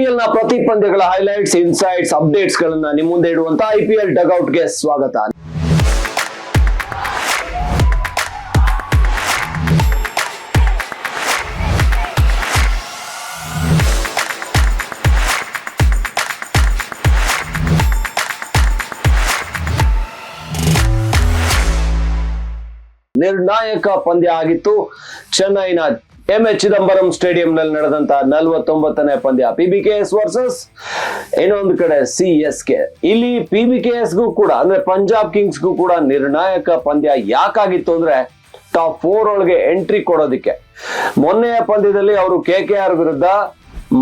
ಐಪಿಎಲ್ನ ಪ್ರತಿ ಪಂದ್ಯಗಳ highlights insights updates ಗಳನ್ನ ನಿಮ್ ಮುಂದೆ ಇಡುವಂತ ಐಪಿಎಲ್ ಡಗ್ಔಟ್ಗೆ ಸ್ವಾಗತ. ನಿರ್ಣಾಯಕ ಪಂದ್ಯ ಆಗಿತ್ತು ಚೆನ್ನೈನ ಎಂ ಎಚ್ ಚಿದಂಬರಂ ಸ್ಟೇಡಿಯಂನಲ್ಲಿ ನಡೆದಂತ ನಲವತ್ತೊಂಬತ್ತನೇ ಪಂದ್ಯ P B K S versus ಇನ್ನೊಂದು ಕಡೆ ಸಿ ಎಸ್ ಕೆ ಇಲ್ಲಿ ಪಿ ಬಿ ಕೆ ಎಸ್ ಗೂ ಕೂಡ, ಅಂದ್ರೆ ಪಂಜಾಬ್ ಕಿಂಗ್ಸ್ ಗೂ ಕೂಡ ನಿರ್ಣಾಯಕ ಪಂದ್ಯ ಯಾಕಾಗಿತ್ತು ಅಂದ್ರೆ ಟಾಪ್ ಫೋರ್ ಒಳಗೆ ಎಂಟ್ರಿ ಕೊಡೋದಿಕ್ಕೆ. ಮೊನ್ನೆಯ ಪಂದ್ಯದಲ್ಲಿ ಅವರು ಕೆ ಕೆ ಆರ್ ವಿರುದ್ಧ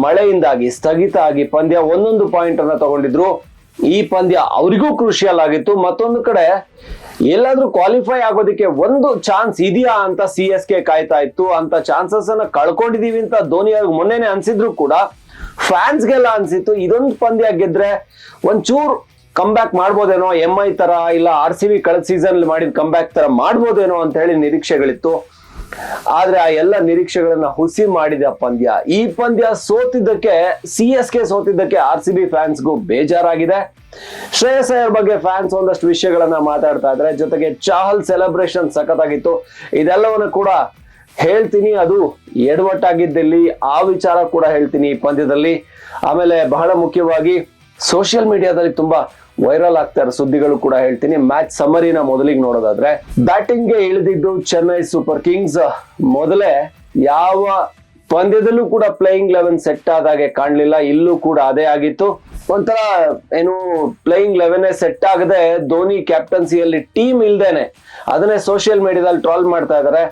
ಮಳೆಯಿಂದಾಗಿ, ಸ್ಥಗಿತ ಆಗಿ ಪಂದ್ಯ ಒಂದೊಂದು ಪಾಯಿಂಟ್ ಅನ್ನ ತಗೊಂಡಿದ್ರು. ಈ ಪಂದ್ಯ ಅವರಿಗೂ ಕ್ರೂಷಿಯಲ್ ಆಗಿತ್ತು. ಮತ್ತೊಂದು ಕಡೆ ಎಲ್ಲಾದ್ರೂ ಕ್ವಾಲಿಫೈ ಆಗೋದಕ್ಕೆ ಒಂದು ಚಾನ್ಸ್ ಇದೆಯಾ ಅಂತ ಸಿ ಎಸ್ ಕೆ ಕಾಯ್ತಾ ಇತ್ತು. ಅಂತ ಚಾನ್ಸಸ್ ಅನ್ನ ಕಳ್ಕೊಂಡಿದೀವಿ ಅಂತ ಧೋನಿ ಅವ್ರಿಗೆ ಮೊನ್ನೆನೆ ಅನ್ಸಿದ್ರು ಕೂಡ. ಫ್ಯಾನ್ಸ್ಗೆಲ್ಲ ಅನ್ಸಿತ್ತು. ಇದೊಂದು ಪಂದ್ಯ ಗೆದ್ರೆ ಒಂಚೂರು ಕಮ್ ಬ್ಯಾಕ್ ಮಾಡ್ಬೋದೇನೋ ಎಂ ಐ ತರ ಇಲ್ಲ ಆರ್ ಸಿ ಬಿ ಕಳೆದ ಸೀಸನ್ ಮಾಡಿದ ಕಮ್ ಬ್ಯಾಕ್ ತರ ಮಾಡ್ಬೋದೇನೋ ಅಂತ ಹೇಳಿ ನಿರೀಕ್ಷೆಗಳಿತ್ತು. ಆದ್ರೆ ಆ ಎಲ್ಲ ನಿರೀಕ್ಷೆಗಳನ್ನ ಹುಸಿ ಮಾಡಿದ ಪಂದ್ಯ. ಈ ಪಂದ್ಯ ಸೋತಿದ್ದಕ್ಕೆ, ಸಿ ಎಸ್ ಕೆ ಸೋತಿದ್ದಕ್ಕೆ ಆರ್ ಸಿ ಬಿ ಫ್ಯಾನ್ಸ್ಗೂ ಬೇಜಾರಾಗಿದೆ. ಶ್ರೇಯಸ್ ಅಯ್ಯರ್ ಬಗ್ಗೆ ಫ್ಯಾನ್ಸ್ ಒಂದಷ್ಟು ವಿಷಯಗಳನ್ನ ಮಾತಾಡ್ತಾ ಇದ್ರೆ ಜೊತೆಗೆ ಚಾಹಲ್ ಸೆಲೆಬ್ರೇಷನ್ ಸಖತ್ತಾಗಿತ್ತು. ಇದೆಲ್ಲವನ್ನು ಕೂಡ ಹೇಳ್ತೀನಿ. ಅದು ಎಡವಟ್ಟಾಗಿದ್ದಲ್ಲಿ ಆ ವಿಚಾರ ಕೂಡ ಹೇಳ್ತೀನಿ ಈ ಪಂದ್ಯದಲ್ಲಿ. ಆಮೇಲೆ ಬಹಳ ಮುಖ್ಯವಾಗಿ ಸೋಷಿಯಲ್ ಮೀಡಿಯಾದಲ್ಲಿ ತುಂಬಾ ವೈರಲ್ ಆಗ್ತಾ ಸುದ್ದಿಗಳು ಕೂಡ ಹೇಳ್ತೀನಿ. ಮ್ಯಾಚ್ ಸಮರಿನ ಮೊದಲಿಗೆ ನೋಡೋದಾದ್ರೆ ಬ್ಯಾಟಿಂಗ್ಗೆ ಇಳಿದಿದ್ದು ಚೆನ್ನೈ ಸೂಪರ್ ಕಿಂಗ್ಸ್. ಮೊದಲೇ ಯಾವ ಪಂದ್ಯದಲ್ಲೂ ಕೂಡ ಪ್ಲೇಯಿಂಗ್ ಲೆವೆನ್ ಸೆಟ್ ಆದಾಗೆ ಕಾಣ್ಲಿಲ್ಲ. ಇಲ್ಲೂ ಕೂಡ ಅದೇ ಆಗಿತ್ತು. ಒಂಥರ ಏನು ಪ್ಲೇಯಿಂಗ್ ಲೆವೆನ್ ಸೆಟ್ ಆಗದೆ ಧೋನಿ ಕ್ಯಾಪ್ಟನ್ಸಿಯಲ್ಲಿ ಟೀಮ್ ಇಲ್ದೇನೆ ಅದನ್ನೇ ಸೋಷಿಯಲ್ ಮೀಡಿಯಾದಲ್ಲಿ ಟ್ರಾಲ್ ಮಾಡ್ತಾ ಇದಾರೆ.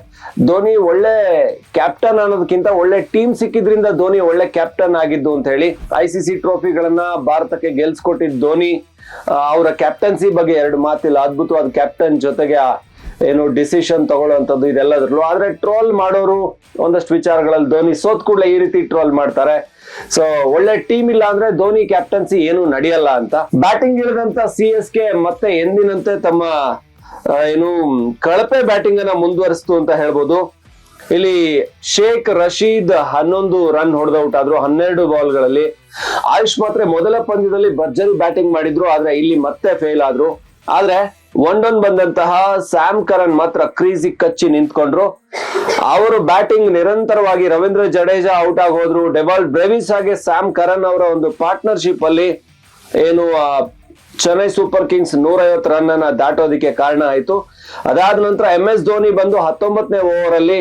ಧೋನಿ ಒಳ್ಳೆ ಕ್ಯಾಪ್ಟನ್ ಅನ್ನೋದಕ್ಕಿಂತ ಒಳ್ಳೆ ಟೀಮ್ ಸಿಕ್ಕಿದ್ರಿಂದ ಧೋನಿ ಒಳ್ಳೆ ಕ್ಯಾಪ್ಟನ್ ಆಗಿದ್ದು ಅಂತ ಹೇಳಿ ಐ ಸಿ ಸಿ ಟ್ರೋಫಿಗಳನ್ನ ಭಾರತಕ್ಕೆ ಗೆಲ್ಸ್ಕೊಟ್ಟಿದ್ದ ಧೋನಿ ಅವರ ಕ್ಯಾಪ್ಟನ್ಸಿ ಬಗ್ಗೆ ಎರಡು ಮಾತಿಲ್ಲ. ಅದ್ಭುತವಾದ ಕ್ಯಾಪ್ಟನ್ ಜೊತೆಗೆ ಏನು ಡಿಸಿಷನ್ ತಗೊಳ್ಳುವಂಥದ್ದು ಇದೆಲ್ಲದ್ರಲ್ಲೂ. ಆದರೆ ಟ್ರೋಲ್ ಮಾಡೋರು ಒಂದಷ್ಟು ವಿಚಾರಗಳಲ್ಲಿ ಧೋನಿ ಸೋತ್ ಕೂಡಲೇ ಈ ರೀತಿ ಟ್ರೋಲ್ ಮಾಡ್ತಾರೆ. ಸೊ ಒಳ್ಳೆ ಟೀಮ್ ಇಲ್ಲ ಅಂದ್ರೆ ಧೋನಿ ಕ್ಯಾಪ್ಟನ್ಸಿ ಏನು ನಡೆಯಲ್ಲ ಅಂತ. ಬ್ಯಾಟಿಂಗ್ ಇಳಿದಂತ ಸಿ ಎಸ್ ಕೆ ಮತ್ತೆ ಎಂದಿನಂತೆ ತಮ್ಮ ಏನು ಕಳಪೆ ಬ್ಯಾಟಿಂಗ್ ಅನ್ನ ಮುಂದುವರಿಸ್ತು ಅಂತ ಹೇಳ್ಬೋದು. ಇಲ್ಲಿ ಶೇಖ್ ರಶೀದ್ ಹನ್ನೊಂದು ರನ್ ಹೊಡೆದೌಟ್ ಆದ್ರು ಹನ್ನೆರಡು ಬಾಲ್ಗಳಲ್ಲಿ ಆಯುಷ್ ಮಾತ್ರ ಮೊದಲ ಪಂದ್ಯದಲ್ಲಿ ಭರ್ಜರಿ ಬ್ಯಾಟಿಂಗ್ ಮಾಡಿದ್ರು, ಆದ್ರೆ ಇಲ್ಲಿ ಮತ್ತೆ ಫೇಲ್ ಆದ್ರು. ಆದ್ರೆ ಒನ್ ಬಂದಂತಹ ಸ್ಯಾಮ್ ಕರನ್ ಮಾತ್ರ ಕ್ರೀಸಿಗೆ ಕಚ್ಚಿ ನಿಂತ್ಕೊಂಡ್ರು. ಅವರು ಬ್ಯಾಟಿಂಗ್ ನಿರಂತರವಾಗಿ ರವೀಂದ್ರ ಜಡೇಜಾ ಔಟ್ ಆಗೋದ್ರು ಹೋದ್ರು. ಬ್ರೇವಿಸ್ ಹಾಗೆ ಸ್ಯಾಮ್ ಕರನ್ ಅವರ ಒಂದು ಪಾರ್ಟ್ನರ್ಶಿಪ್ ಅಲ್ಲಿ ಏನು ಚೆನ್ನೈ ಸೂಪರ್ ಕಿಂಗ್ಸ್ ನೂರೈವತ್ತು ರನ್ ಅನ್ನ ದಾಟೋದಕ್ಕೆ ಕಾರಣ ಆಯ್ತು. ಅದಾದ ನಂತರ ಎಂ ಎಸ್ ಧೋನಿ ಬಂದು ಹತ್ತೊಂಬತ್ತನೇ ಓವರ್ ಅಲ್ಲಿ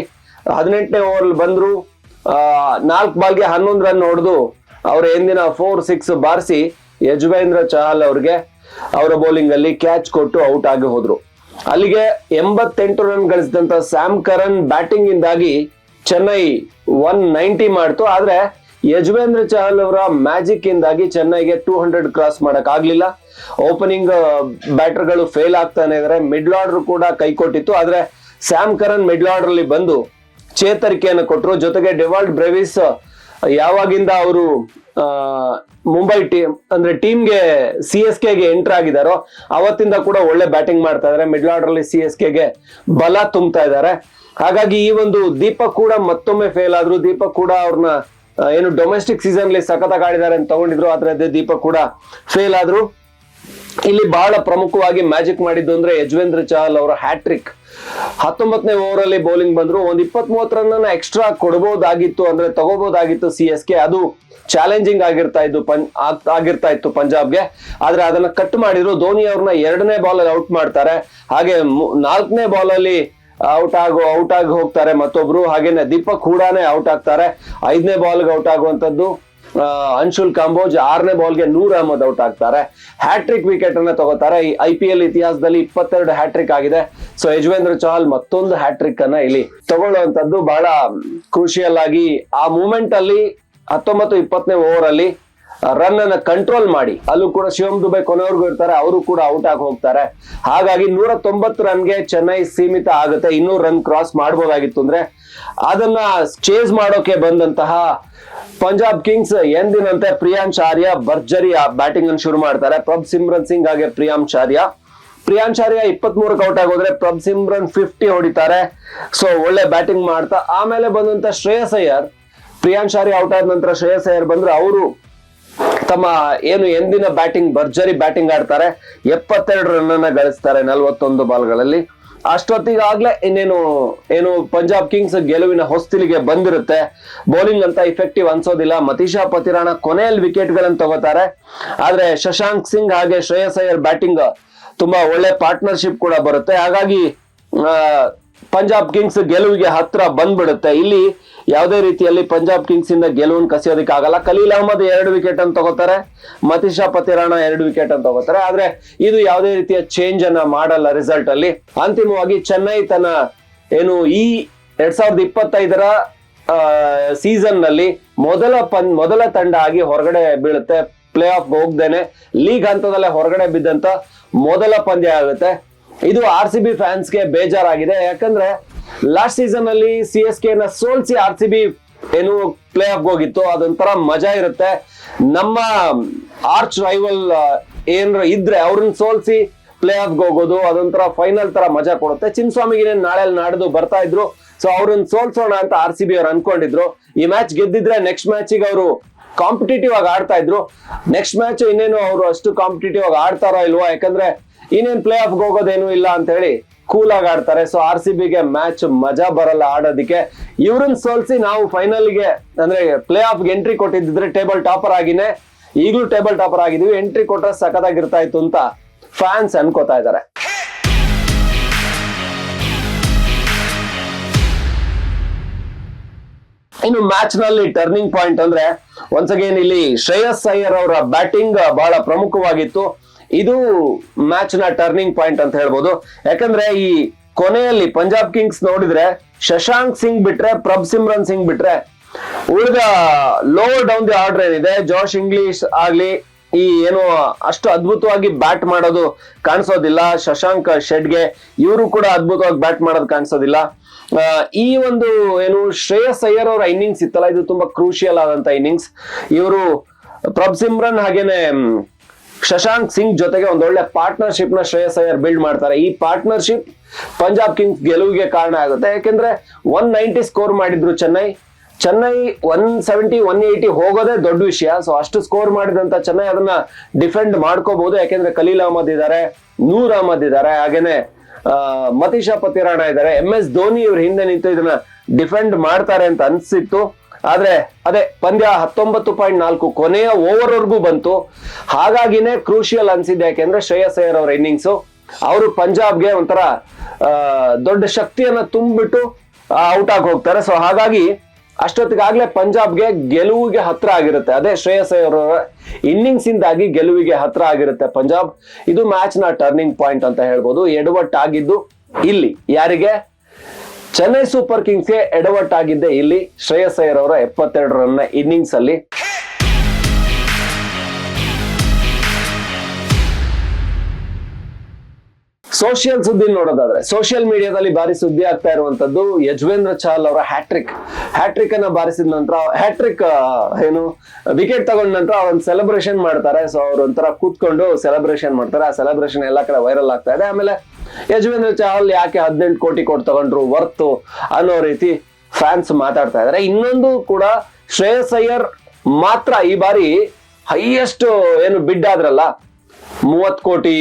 ಹದಿನೆಂಟನೇ ಓವರ್ ಅಲ್ಲಿ ಬಂದ್ರು ನಾಲ್ಕು ಬಾಲ್ಗೆ ಹನ್ನೊಂದು ರನ್ ಹೊಡೆದು ಅವರ ಎಂದಿನ ಫೋರ್ ಸಿಕ್ಸ್ ಬಾರಿಸಿ ಯಜುವೇಂದ್ರ ಚಹಲ್ ಅವ್ರಿಗೆ ಅವರ ಬೌಲಿಂಗ್ ಅಲ್ಲಿ ಕ್ಯಾಚ್ ಕೊಟ್ಟು ಔಟ್ ಆಗಿ ಹೋದ್ರು. ಅಲ್ಲಿಗೆ ಎಂಬತ್ತೆಂಟು ರನ್ ಗಳಿಸಿದಂತ ಸ್ಯಾಮ್ ಕರನ್ ಬ್ಯಾಟಿಂಗ್ ಇಂದಾಗಿ ಚೆನ್ನೈ ಒನ್ ನೈಂಟಿ ಮಾಡ್ತು. ಆದ್ರೆ ಯಜ್ವೇಂದ್ರ ಚಹಲ್ ಅವರ ಮ್ಯಾಜಿಕ್ ಇಂದಾಗಿ ಚೆನ್ನೈಗೆ ಟೂ ಹಂಡ್ರೆಡ್ ಕ್ರಾಸ್ ಮಾಡಕ್ ಆಗ್ಲಿಲ್ಲ. ಓಪನಿಂಗ್ ಬ್ಯಾಟರ್ಗಳು ಫೇಲ್ ಆಗ್ತಾನೆ ಇದಾರೆ. ಮಿಡ್ಲ್ ಆರ್ಡರ್ ಕೂಡ ಕೈ ಕೊಟ್ಟಿತ್ತು. ಆದ್ರೆ ಸ್ಯಾಮ್ ಕರನ್ ಮಿಡ್ಲ್ ಆರ್ಡರ್ ಅಲ್ಲಿ ಬಂದು ಚೇತರಿಕೆಯನ್ನು ಕೊಟ್ಟರು ಜೊತೆಗೆ ಡೆವಾಲ್ಡ್ ಬ್ರೆವಿಸ್ ಯಾವಾಗಿಂದ ಅವರು ಮುಂಬೈ ಟೀಮ್ ಅಂದ್ರೆ ಟೀಮ್ಗೆ ಸಿ ಎಸ್ ಕೆಗೆ ಎಂಟರ್ ಆಗಿದಾರೋ ಅವತ್ತಿಂದ ಕೂಡ ಒಳ್ಳೆ ಬ್ಯಾಟಿಂಗ್ ಮಾಡ್ತಾ ಇದಾರೆ. ಮಿಡ್ಲ್ ಆರ್ಡರ್ ಅಲ್ಲಿ ಸಿ ಎಸ್ ಕೆಗೆ ಬಲ ತುಂಬ್ತಾ ಇದ್ದಾರೆ ಹಾಗಾಗಿ ಈ ಒಂದು ದೀಪಕ್ ಕೂಡ ಮತ್ತೊಮ್ಮೆ ಫೇಲ್ ಆದ್ರು. ದೀಪಕ್ ಕೂಡ ಅವ್ರನ್ನ ಏನು ಡೊಮೆಸ್ಟಿಕ್ ಸೀಸನ್ ಅಲ್ಲಿ ಸಖತ್ತಾಗಿ ಆಡಿದ್ದಾರೆ ಅಂತ ತಗೊಂಡಿದ್ರು. ಆದ್ರೆ ದೀಪಕ್ ಕೂಡ ಫೇಲ್ ಆದ್ರು. ಇಲ್ಲಿ ಬಹಳ ಪ್ರಮುಖವಾಗಿ ಮ್ಯಾಜಿಕ್ ಮಾಡಿದ್ದು ಅಂದ್ರೆ ಯಜ್ವೇಂದ್ರ ಚಹಲ್ ಅವರ ಹ್ಯಾಟ್ರಿಕ್ ಹತ್ತೊಂಬತ್ತನೇ ಓವರ್ ಅಲ್ಲಿ ಬೌಲಿಂಗ್ ಬಂದ್ರು. ಒಂದ್ ಇಪ್ಪತ್ ಮೂವತ್ ರನ್ ಎಕ್ಸ್ಟ್ರಾ ಕೊಡಬಹುದಾಗಿತ್ತು ಅಂದ್ರೆ ತಗೋಬಹುದಾಗಿತ್ತು ಸಿ ಎಸ್ ಕೆ ಅದು ಚಾಲೆಂಜಿಂಗ್ ಆಗಿರ್ತಾ ಇದ್ದು ಪಂ, ಆಗ್- ಆಗಿರ್ತಾ ಇತ್ತು ಪಂಜಾಬ್ಗೆ. ಆದ್ರೆ ಅದನ್ನ ಕಟ್ ಮಾಡಿದ್ರು. ಧೋನಿ ಅವ್ರನ್ನ ಎರಡನೇ ಬಾಲ್ ಅಲ್ಲಿ ಔಟ್ ಮಾಡ್ತಾರೆ. ಹಾಗೆ ನಾಲ್ಕನೇ ಬಾಲ್ ಅಲ್ಲಿ ಔಟ್ ಆಗೋ ಔಟ್ ಆಗಿ ಹೋಗ್ತಾರೆ ಮತ್ತೊಬ್ರು. ಹಾಗೇನೆ ದೀಪಕ್ ಹೂಡಾನೆ ಔಟ್ ಆಗ್ತಾರೆ. ಐದನೇ ಬಾಲ್ಗೆ ಔಟ್ ಆಗುವಂತದ್ದು ಅನ್ಶುಲ್ ಕಾಂಬೋಜ್ ಆರನೇ ಬಾಲ್ಗೆ ನೂರ್ ಅಹಮದ್ ಔಟ್ ಆಗ್ತಾರೆ. ಹ್ಯಾಟ್ರಿಕ್ ವಿಕೆಟ್ ಅನ್ನ ತಗೋತಾರೆ. ಈ ಐ ಪಿ ಎಲ್ ಇತಿಹಾಸದಲ್ಲಿ ಇಪ್ಪತ್ತೆರಡು ಹ್ಯಾಟ್ರಿಕ್ ಆಗಿದೆ. ಸೊ ಯಜವೇಂದ್ರ ಚಹಲ್ ಮತ್ತೊಂದು ಹ್ಯಾಟ್ರಿಕ್ ಅನ್ನ ಇಲ್ಲಿ ತಗೊಳ್ಳುವಂತದ್ದು ಬಹಳ ಕ್ರೂಷಿಯಲ್ ಆಗಿ ಆ ಮೂಮೆಂಟ್ ಅಲ್ಲಿ ಹತ್ತೊಂಬತ್ತು ಇಪ್ಪತ್ತನೇ ಓವರ್ ಅಲ್ಲಿ ರನ್ ಅನ್ನ ಕಂಟ್ರೋಲ್ ಮಾಡಿ. ಅಲ್ಲೂ ಕೂಡ ಶಿವಮ್ ದುಬೈ ಕೊನೆವರೆಗೂ ಇರ್ತಾರೆ, ಅವರು ಕೂಡ ಔಟ್ ಆಗಿ ಹೋಗ್ತಾರೆ. ಹಾಗಾಗಿ ನೂರ ತೊಂಬತ್ತು ರನ್ಗೆ ಚೆನ್ನೈ ಸೀಮಿತ ಆಗುತ್ತೆ. ಇನ್ನೂರು ರನ್ ಕ್ರಾಸ್ ಮಾಡಬಹುದಾಗಿತ್ತು ಅಂದ್ರೆ ಅದನ್ನ ಚೇಸ್ ಮಾಡೋಕೆ ಬಂದಂತಹ ಪಂಜಾಬ್ ಕಿಂಗ್ಸ್ ಎಂದಿನಂತೆ ಪ್ರಿಯಾಂಶ್ ಆರ್ಯ, ಭರ್ಜರಿ ಬ್ಯಾಟಿಂಗ್ ಅನ್ನು ಶುರು ಮಾಡ್ತಾರೆ. ಪ್ರಭ್ ಸಿಮ್ರನ್ ಸಿಂಗ್ ಹಾಗೆ ಪ್ರಿಯಾಂಶ್ ಆರ್ಯ. ಪ್ರಿಯಾಂಶ್ ಆರ್ಯ ಇಪ್ಪತ್ ಮೂರಕ್ಕೆ ಔಟ್ ಆಗೋದ್ರೆ ಪ್ರಭ್ ಸಿಮ್ರನ್ ಫಿಫ್ಟಿ ಹೊಡಿತಾರೆ. ಸೊ ಒಳ್ಳೆ ಬ್ಯಾಟಿಂಗ್ ಮಾಡ್ತಾ, ಆಮೇಲೆ ಬಂದಂತ ಶ್ರೇಯಸ್ ಅಯ್ಯರ್. ಪ್ರಿಯಾಂಶ್ ಔಟ್ ಆದ ನಂತರ ಶ್ರೇಯಸ್ ಅಯ್ಯರ್ ಬಂದ್ರೆ ಅವರು ತಮ್ಮ ಏನು ಎಂದಿನ ಬ್ಯಾಟಿಂಗ್, ಭರ್ಜರಿ ಬ್ಯಾಟಿಂಗ್ ಆಡ್ತಾರೆ. ಎಪ್ಪತ್ತೆರಡು ರನ್ ಅನ್ನ ಗಳಿಸ್ತಾರೆ ನಲ್ವತ್ತೊಂದು ಬಾಲ್ಗಳಲ್ಲಿ. ಅಷ್ಟೊತ್ತಿಗಾಗ್ಲೇ ಇನ್ನೇನು, ಏನು ಪಂಜಾಬ್ ಕಿಂಗ್ಸ್ ಗೆಲುವಿನ ಹೊಸ್ತಿಲಿಗೆ ಬಂದಿರುತ್ತೆ. ಬೌಲಿಂಗ್ ಅಂತ ಇಫೆಕ್ಟಿವ್ ಅನ್ಸೋದಿಲ್ಲ. ಮತೀಶಾ ಪತಿರಾಣ ಕೊನೆಯಲ್ಲಿ ವಿಕೆಟ್ ಗಳನ್ನ ತಗೋತಾರೆ. ಆದ್ರೆ ಶಶಾಂಕ್ ಸಿಂಗ್ ಹಾಗೆ ಶ್ರೇಯಸ್ ಅಯ್ಯರ್ ಬ್ಯಾಟಿಂಗ್ ತುಂಬಾ ಒಳ್ಳೆ ಪಾರ್ಟ್ನರ್ಶಿಪ್ ಕೂಡ ಬರುತ್ತೆ. ಹಾಗಾಗಿ ಪಂಜಾಬ್ ಕಿಂಗ್ಸ್ ಗೆಲುವಿಗೆ ಹತ್ರ ಬಂದ್ಬಿಡುತ್ತೆ. ಇಲ್ಲಿ ಯಾವುದೇ ರೀತಿಯಲ್ಲಿ ಪಂಜಾಬ್ ಕಿಂಗ್ಸ್ ಇಂದ ಗೆಲುವನ್ನು ಕಸಿಯೋದಕ್ಕೆ ಆಗಲ್ಲ. ಖಲೀಲ್ ಅಹಮದ್ ಎರಡು ವಿಕೆಟ್ ಅನ್ನು ತಗೋತಾರೆ. ಮತೀಶಾ ಪತಿರಾಣ ಎರಡು ವಿಕೆಟ್ ಅನ್ನು ತಗೋತಾರೆ. ಆದ್ರೆ ಇದು ಯಾವುದೇ ರೀತಿಯ ಚೇಂಜ್ ಅನ್ನ ಮಾಡಲ್ಲ ರಿಸಲ್ಟ್ ಅಲ್ಲಿ. ಅಂತಿಮವಾಗಿ ಚೆನ್ನೈ ತನ್ನ ಏನು ಈ ಎರಡ್ ಸಾವಿರದ ಇಪ್ಪತ್ತೈದರ ಸೀಸನ್ನಲ್ಲಿ ಮೊದಲ ಪನ್ ಮೊದಲ ತಂಡ ಆಗಿ ಹೊರಗಡೆ ಬೀಳುತ್ತೆ. Play of ಹೋಗ್ದೇನೆ. ಲೀಗ್ ಹಂತದಲ್ಲೇ ಹೊರಗಡೆ ಬಿದ್ದಂತ ಮೊದಲ ಪಂದ್ಯ ಆಗುತ್ತೆ. ಇದು ಆರ್ ಸಿ ಬಿ ಫ್ಯಾನ್ಸ್ಗೆ ಬೇಜಾರಾಗಿದೆ. ಯಾಕಂದ್ರೆ ಲಾಸ್ಟ್ ಸೀಸನ್ ಅಲ್ಲಿ ಸಿ ಎಸ್ ಕೆ ನ ಸೋಲ್ಸಿ ಆರ್ ಸಿ ಬಿ ಏನು ಪ್ಲೇ ಆಫ್ ಹೋಗಿತ್ತು. ಅದೊಂಥರ ಮಜಾ ಇರುತ್ತೆ. ನಮ್ಮ ಆರ್ಚ್ ರೈವಲ್ ಏನ್ರ ಇದ್ರೆ ಅವ್ರನ್ನ ಸೋಲ್ಸಿ ಪ್ಲೇ ಆಫ್ ಹೋಗೋದು, ಅದೊಂಥರ ಫೈನಲ್ ತರ ಮಜಾ ಕೊಡುತ್ತೆ. ಚಿನ್ಸ್ವಾಮಿಗೆ ನಾಳೆ ನಾಡ್ದು ಬರ್ತಾ ಇದ್ರು. ಸೊ ಅವ್ರನ್ನ ಸೋಲ್ಸೋಣ ಅಂತ ಆರ್ ಸಿ ಬಿ ಅವ್ರು ಅನ್ಕೊಂಡಿದ್ರು. ಈ ಮ್ಯಾಚ್ ಗೆದ್ದಿದ್ರೆ ನೆಕ್ಸ್ಟ್ ಮ್ಯಾಚಿಗೆ ಅವರು ಕಾಂಪಿಟೇಟಿವ್ ಆಗಿ ಆಡ್ತಾ ಇದ್ರು. ನೆಕ್ಸ್ಟ್ ಮ್ಯಾಚ್ ಇನ್ನೇನು ಅವರು ಅಷ್ಟು ಕಾಂಪಿಟೇಟಿವ್ ಆಗಿ ಆಡ್ತಾರೋ ಇಲ್ವೋ? ಯಾಕಂದ್ರೆ ಇನ್ನೇನ್ ಪ್ಲೇ ಆಫ್ ಹೋಗೋದೇನು ಇಲ್ಲ ಅಂತ ಹೇಳಿ ಕೂಲ್ ಆಗಿ ಆಡ್ತಾರೆ ಸೊ ಆರ್ ಸಿ ಬಿಗೆ ಮ್ಯಾಚ್ ಮಜಾ ಬರಲ್ಲ ಆಡೋದಕ್ಕೆ. ಇವ್ರನ್ನ ಸೋಲ್ಸಿ ನಾವು ಫೈನಲ್ಗೆ ಅಂದ್ರೆ ಪ್ಲೇ ಆಫ್ ಎಂಟ್ರಿ ಕೊಟ್ಟಿದ್ರೆ ಟೇಬಲ್ ಟಾಪರ್ ಆಗಿನೇ ಈಗಲೂ ಟೇಬಲ್ ಟಾಪರ್ ಆಗಿದೀವಿ. ಎಂಟ್ರಿ ಕೊಟ್ರೆ ಸಖತ್ತಾಗಿರ್ತಾ ಇತ್ತು ಅಂತ ಫ್ಯಾನ್ಸ್ ಅನ್ಕೋತಾ ಇದ್ದಾರೆ. ಇನ್ನು ಮ್ಯಾಚ್ನಲ್ಲಿ ಟರ್ನಿಂಗ್ ಪಾಯಿಂಟ್ ಅಂದ್ರೆ ಒನ್ಸ್ ಅಗೇನ್ ಇಲ್ಲಿ ಶ್ರೇಯಸ್ ಅಯ್ಯರ್ ಅವರ ಬ್ಯಾಟಿಂಗ್ ಬಹಳ ಪ್ರಮುಖವಾಗಿತ್ತು. ಇದು ಮ್ಯಾಚ್ನ ಟರ್ನಿಂಗ್ ಪಾಯಿಂಟ್ ಅಂತ ಹೇಳ್ಬೋದು. ಯಾಕಂದ್ರೆ ಈ ಕೊನೆಯಲ್ಲಿ ಪಂಜಾಬ್ ಕಿಂಗ್ಸ್ ನೋಡಿದ್ರೆ ಶಶಾಂಕ್ ಸಿಂಗ್ ಬಿಟ್ರೆ ಪ್ರಭ್ ಸಿಮ್ರನ್ ಸಿಂಗ್ ಬಿಟ್ರೆ ಉಳಿದ ಲೋವರ್ ಡೌನ್ ದಿ ಆರ್ಡರ್ ಏನಿದೆ? ಜಾಶ್ ಇಂಗ್ಲಿಷ್ ಆಗ್ಲಿ ಈ ಏನು ಅಷ್ಟು ಅದ್ಭುತವಾಗಿ ಬ್ಯಾಟ್ ಮಾಡೋದು ಕಾಣಿಸೋದಿಲ್ಲ. ಶಶಾಂಕ್ ಶೆಡ್ಗೆ ಇವರು ಕೂಡ ಅದ್ಭುತವಾಗಿ ಬ್ಯಾಟ್ ಮಾಡೋದು ಕಾಣಿಸೋದಿಲ್ಲ. ಈ ಒಂದು ಏನು ಶ್ರೇಯಸ್ ಅಯ್ಯರ್ ಅವರ ಇನ್ನಿಂಗ್ಸ್ ಇತ್ತಲ್ಲ, ಇದು ತುಂಬಾ ಕ್ರೂಷಿಯಲ್ ಆದಂತ ಇನ್ನಿಂಗ್ಸ್ ಇವರು ಪ್ರಭ್ ಸಿಮ್ರನ್ ಹಾಗೇನೆ ಶಶಾಂಕ್ ಸಿಂಗ್ ಜೊತೆಗೆ ಒಂದೊಳ್ಳೆ ಪಾರ್ಟ್ನರ್ಶಿಪ್ನ ಶ್ರೇಯಸ್ ಅಯ್ಯರ್ ಬಿಲ್ಡ್ ಮಾಡ್ತಾರೆ. ಈ ಪಾರ್ಟ್ನರ್ಶಿಪ್ ಪಂಜಾಬ್ ಕಿಂಗ್ಸ್ ಗೆಲುವಿಗೆ ಕಾರಣ ಆಗುತ್ತೆ. ಯಾಕೆಂದ್ರೆ ಒನ್ ನೈಂಟಿ ಸ್ಕೋರ್ ಮಾಡಿದ್ರು Chennai. Chennai one seventy one eighty ಹೋಗೋದೇ ದೊಡ್ಡ ವಿಷಯ. ಸೊ ಅಷ್ಟು ಸ್ಕೋರ್ ಮಾಡಿದಂತ ಚೆನ್ನೈ ಅದನ್ನ ಡಿಫೆಂಡ್ ಮಾಡ್ಕೋಬಹುದು ಯಾಕೆಂದ್ರೆ ಕಲೀಲ್ ಅಹಮದ್ ಇದ್ದಾರೆ, ನೂರ್ ಅಹಮದ್ ಇದ್ದಾರೆ, ಹಾಗೇನೆ ಮತೀಶಾ ಪತಿರಾಣ ಇದ್ದಾರೆ. ಎಂ ಎಸ್ ಧೋನಿ ಇವ್ರ ಹಿಂದೆ ನಿಂತು ಇದನ್ನ ಡಿಫೆಂಡ್ ಮಾಡ್ತಾರೆ ಅಂತ ಅನ್ಸಿತ್ತು. ಆದ್ರೆ ಅದೇ ಪಂದ್ಯ ಹತ್ತೊಂಬತ್ತು ಪಾಯಿಂಟ್ ನಾಲ್ಕು ಕೊನೆಯ ಓವರ್ ವರ್ಗೂ ಬಂತು. ಹಾಗಾಗಿನೇ ಕ್ರೂಷಿಯಲ್ ಅನ್ಸಿದೆ ಯಾಕೆಂದ್ರೆ ಶ್ರೇಯಸ್ ಅಯ್ಯರ್ ಅವರ ಇನ್ನಿಂಗ್ಸ್. ಅವರು ಪಂಜಾಬ್ಗೆ ಒಂಥರ ದೊಡ್ಡ ಶಕ್ತಿಯನ್ನ ತುಂಬಿಟ್ಟು ಔಟ್ ಆಗಿ ಹೋಗ್ತಾರೆ. ಸೊ ಹಾಗಾಗಿ ಅಷ್ಟೊತ್ತಿಗಾಗ್ಲೇ ಪಂಜಾಬ್ಗೆ ಗೆಲುವಿಗೆ ಹತ್ರ ಆಗಿರುತ್ತೆ. ಅದೇ ಶ್ರೇಯಸ್ ಅಯ್ಯರ್ ಅವರ ಇನ್ನಿಂಗ್ಸ್ ಇಂದಾಗಿ ಗೆಲುವಿಗೆ ಹತ್ರ ಆಗಿರುತ್ತೆ ಪಂಜಾಬ್. ಇದು ಮ್ಯಾಚ್ನ ಟರ್ನಿಂಗ್ ಪಾಯಿಂಟ್ ಅಂತ ಹೇಳ್ಬೋದು. ಎಡವಟ್ಟಾಗಿದ್ದು ಇಲ್ಲಿ. ಯಾರಿಗೆ? ಚೆನ್ನೈ ಸೂಪರ್ ಕಿಂಗ್ಸ್ಗೆ ಎಡವಟ್ಟಾಗಿದ್ದೆ ಇಲ್ಲಿ ಶ್ರೇಯಸ್ ಅಯ್ಯರ್ ಅವರ ಎಪ್ಪತ್ತೆರಡು ರನ್ ಇನ್ನಿಂಗ್ಸ್ ಅಲ್ಲಿ ಸೋಷಿಯಲ್ ಸುದ್ದಿ ನೋಡೋದಾದ್ರೆ, ಸೋಷಿಯಲ್ ಮೀಡಿಯಾದಲ್ಲಿ ಭಾರಿ ಸುದ್ದಿ ಆಗ್ತಾ ಇರುವಂತದ್ದು ಯಜ್ವೇಂದ್ರ ಚಾಲ್ ಅವರ ಹ್ಯಾಟ್ರಿಕ್ ಹ್ಯಾಟ್ರಿಕ್ ಅನ್ನ ಬಾರಿಸಿದ ನಂತರ ಹ್ಯಾಟ್ರಿಕ್ ಏನು ವಿಕೆಟ್ ತಗೊಂಡ ನಂತರ ಒಂದು ಸೆಲೆಬ್ರೇಷನ್ ಮಾಡ್ತಾರೆ. ಸೊ ಅವ್ರ ಒಂಥರ ಕೂತ್ಕೊಂಡು ಸೆಲೆಬ್ರೇಷನ್ ಮಾಡ್ತಾರೆ. ಆ ಸೆಲೆಬ್ರೇಷನ್ ಎಲ್ಲಾ ಕಡೆ ವೈರಲ್ ಆಗ್ತಾ ಇದೆ. ಆಮೇಲೆ ಯಜ್ವೇಂದ್ರ ಚಹಲ್ ಯಾಕೆ ಹದಿನೆಂಟು ಕೋಟಿ ಕೊಟ್ಟು ತಗೊಂಡ್ರು? ವರ್ತು ಅನ್ನೋ ರೀತಿ ಫ್ಯಾನ್ಸ್ ಮಾತಾಡ್ತಾ ಇದಾರೆ. ಇನ್ನೊಂದು ಕೂಡ ಶ್ರೇಯಸ್ ಅಯ್ಯರ್ ಮಾತ್ರ ಈ ಬಾರಿ ಹೈಯೆಸ್ಟ್ ಏನು ಬಿಡ್ ಆದ್ರಲ್ಲ ಮೂವತ್ ಕೋಟಿ,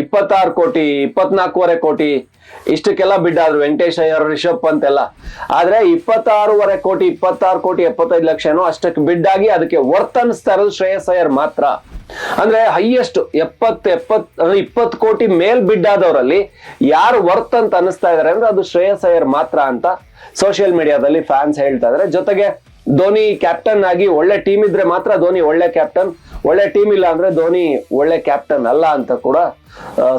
ಇಪ್ಪತ್ತಾರು ಕೋಟಿ, ಇಪ್ಪತ್ನಾಲ್ಕೂವರೆ ಕೋಟಿ, ಇಷ್ಟಕ್ಕೆಲ್ಲ ಬಿಡ್ಡಾದ್ರು ವೆಂಕಟೇಶ್ ಅಯ್ಯರ್, ರಿಷಬ್ ಪಂತ್ ಎಲ್ಲ. ಆದ್ರೆ ಇಪ್ಪತ್ತಾರೂವರೆ ಕೋಟಿ, ಇಪ್ಪತ್ತಾರು ಕೋಟಿ, ಎಪ್ಪತ್ತೈದು ಲಕ್ಷ ಏನೋ ಅಷ್ಟಕ್ಕೆ ಬಿಡ್ ಆಗಿ ಅದಕ್ಕೆ ವರ್ತ್ ಅನಿಸ್ತಾ ಇರೋದು ಶ್ರೇಯಸ್ ಅಯ್ಯರ್ ಮಾತ್ರ. ಅಂದ್ರೆ ಹೈಯೆಸ್ಟ್ ಎಪ್ಪತ್ ಎಪ್ಪತ್ ಅಂದ್ರೆ ಇಪ್ಪತ್ತು ಕೋಟಿ ಮೇಲ್ ಬಿಡ್ ಆದವರಲ್ಲಿ ಯಾರು ವರ್ತ್ ಅಂತ ಅನಿಸ್ತಾ ಇದಾರೆ ಅಂದ್ರೆ ಅದು ಶ್ರೇಯಸ್ ಅಯ್ಯರ್ ಮಾತ್ರ ಅಂತ ಸೋಷಿಯಲ್ ಮೀಡಿಯಾದಲ್ಲಿ ಫ್ಯಾನ್ಸ್ ಹೇಳ್ತಾ ಇದಾರೆ. ಜೊತೆಗೆ ಧೋನಿ ಕ್ಯಾಪ್ಟನ್ ಆಗಿ ಒಳ್ಳೆ ಟೀಮ್ ಇದ್ರೆ ಮಾತ್ರ ಧೋನಿ ಒಳ್ಳೆ ಕ್ಯಾಪ್ಟನ್ ಒಳ್ಳೆ ಟೀಮ್ ಇಲ್ಲ ಅಂದ್ರೆ ಧೋನಿ ಒಳ್ಳೆ ಕ್ಯಾಪ್ಟನ್ ಅಲ್ಲ ಅಂತ ಕೂಡ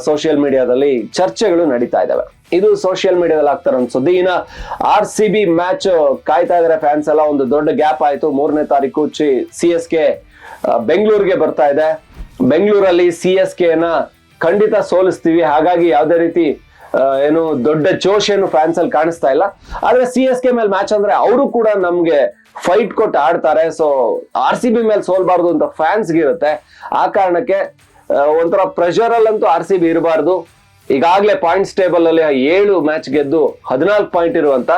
ಸೋಷಿಯಲ್ ಮೀಡಿಯಾದಲ್ಲಿ ಚರ್ಚೆಗಳು ನಡೀತಾ ಇದಾವೆ. ಇದು ಸೋಷಿಯಲ್ ಮೀಡಿಯಾದಲ್ಲಿ ಆಗ್ತಾರ ಸುದ್ದಿ ಇನ್ನ ಆರ್ ಸಿ ಬಿ ಮ್ಯಾಚ್ ಕಾಯ್ತಾ ಇದಾರೆ ಫ್ಯಾನ್ಸ್ ಎಲ್ಲ. ಒಂದು ದೊಡ್ಡ ಗ್ಯಾಪ್ ಆಯ್ತು. ಮೂರನೇ ತಾರೀಕು ಚಿ ಸಿ ಎಸ್ ಕೆ ಬೆಂಗಳೂರಿಗೆ ಬರ್ತಾ ಇದೆ. ಬೆಂಗಳೂರಲ್ಲಿ ಸಿ ಎಸ್ ಕೆ ನ ಖಂಡಿತ ಸೋಲಿಸ್ತೀವಿ. ಹಾಗಾಗಿ ಯಾವುದೇ ರೀತಿ ಏನು ದೊಡ್ಡ ಜೋಶ್ ಏನು ಫ್ಯಾನ್ಸ್ ಅಲ್ಲಿ ಕಾಣಿಸ್ತಾ ಇಲ್ಲ. ಆದ್ರೆ ಸಿ ಎಸ್ ಕೆ ಮೇಲೆ ಮ್ಯಾಚ್ ಅಂದ್ರೆ ಅವರು ಕೂಡ ನಮ್ಗೆ ಫೈಟ್ ಕೊಟ್ಟು ಆಡ್ತಾರೆ. ಸೊ ಆರ್ ಸಿ ಬಿ ಮೇಲೆ ಸೋಲ್ಬಾರ್ದು ಅಂತ ಫ್ಯಾನ್ಸ್ಗೆ ಇರುತ್ತೆ. ಆ ಕಾರಣಕ್ಕೆ ಒಂಥರ ಪ್ರೆಷರ್ ಅಲ್ಲಂತೂ ಆರ್ ಸಿ ಬಿ ಇರಬಾರ್ದು. ಈಗಾಗಲೇ ಪಾಯಿಂಟ್ಸ್ ಟೇಬಲ್ ಅಲ್ಲಿ ಏಳು ಮ್ಯಾಚ್ ಗೆದ್ದು ಹದಿನಾಲ್ಕು ಪಾಯಿಂಟ್ ಇರುವಂತ,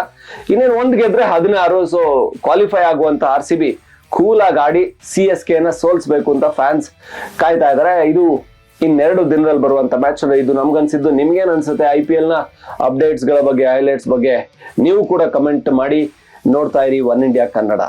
ಇನ್ನೇನು ಒಂದ್ ಗೆದ್ರೆ ಹದಿನಾರು. ಸೊ ಕ್ವಾಲಿಫೈ ಆಗುವಂತ ಆರ್ ಸಿ ಬಿ ಕೂಲ್ ಆಗಿ ಆಡಿ ಸಿ ಎಸ್ ಕೆ ಸೋಲ್ಸ್ಬೇಕು ಅಂತ ಫ್ಯಾನ್ಸ್ ಕಾಯ್ತಾ ಇದಾರೆ ಇದು ಇನ್ನೆರಡು ದಿನದಲ್ಲಿ ಬರುವಂತ ಮ್ಯಾಚ್ ಇದು ನಮ್ಗನ್ಸಿದ್ದು. ನಿಮ್ಗೇನ್ ಅನ್ಸುತ್ತೆ ಐ ಪಿ ಎಲ್ನ ಅಪ್ಡೇಟ್ಸ್ಗಳ ಬಗ್ಗೆ ಹೈಲೈಟ್ಸ್ ಬಗ್ಗೆ? ನೀವು ಕೂಡ ಕಮೆಂಟ್ ಮಾಡಿ. ನೋಡ್ತಾ ಇರಿ, ಒನ್ ಇಂಡಿಯಾ ಕನ್ನಡ.